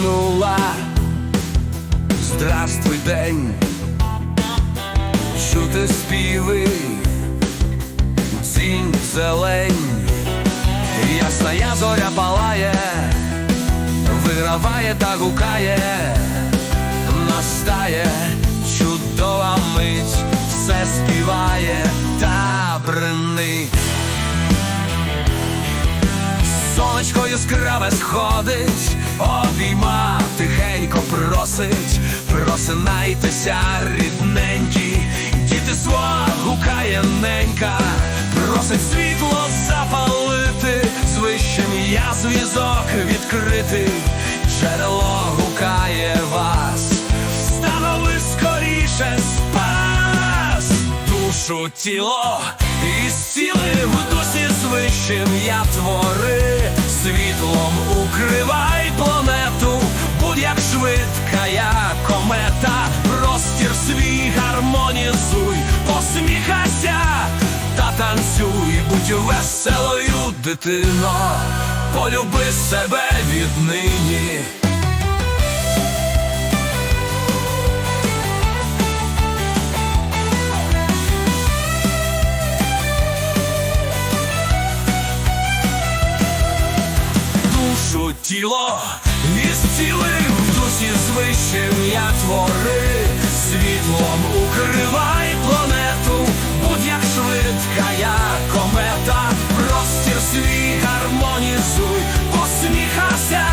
минула. Здравствуй, день, чути співи, цінь зелень, ясна зоря палає, виграває та гукає, Сонечко яскраве сходить, обійма тихенько просить, просинайтеся, рідненькі, діти свого гукає ненька, просить світло запалити, з вищим я зв'язок відкрити, джерело гукає вас, станови скоріше спас. Душу тіло і зцілив в дусі з вищим я твори, світлом укривай планету, будь як швидка я комета, простір свій гармонізуй, посміхайся та танцюй, будь веселою, дитино, полюби себе віднині. Душу тіло і в дусі з я твори, світлом укривай планету, будь як швидка я комета, простір свій гармонізуй, посміхайся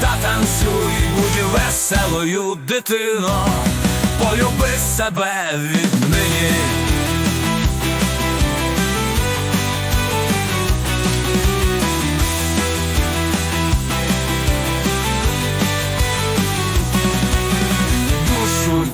та танцюй, будь веселою, дитино, полюби себе віднині.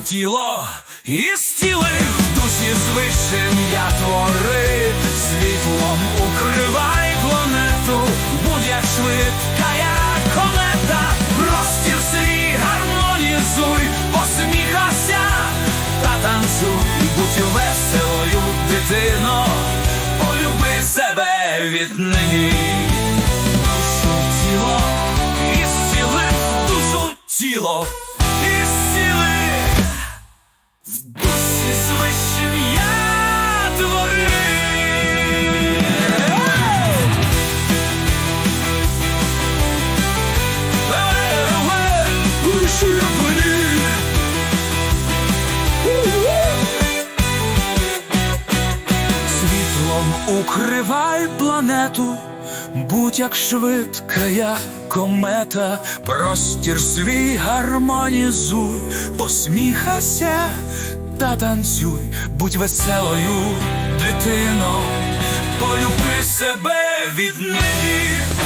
Тіло і зцілив дусі з вищим я твори, світлом укривай планету, будь як швидка я комета, простір свій гармонізуй, посміхайся та танцюй, будь веселою, дитино, полюби себе віднині. Душу тіло і зцілив душу тіло укривай планету, будь як швидка комета, простір свій гармонізуй, посміхайся та танцюй, будь веселою, дитино, полюби себе віднині.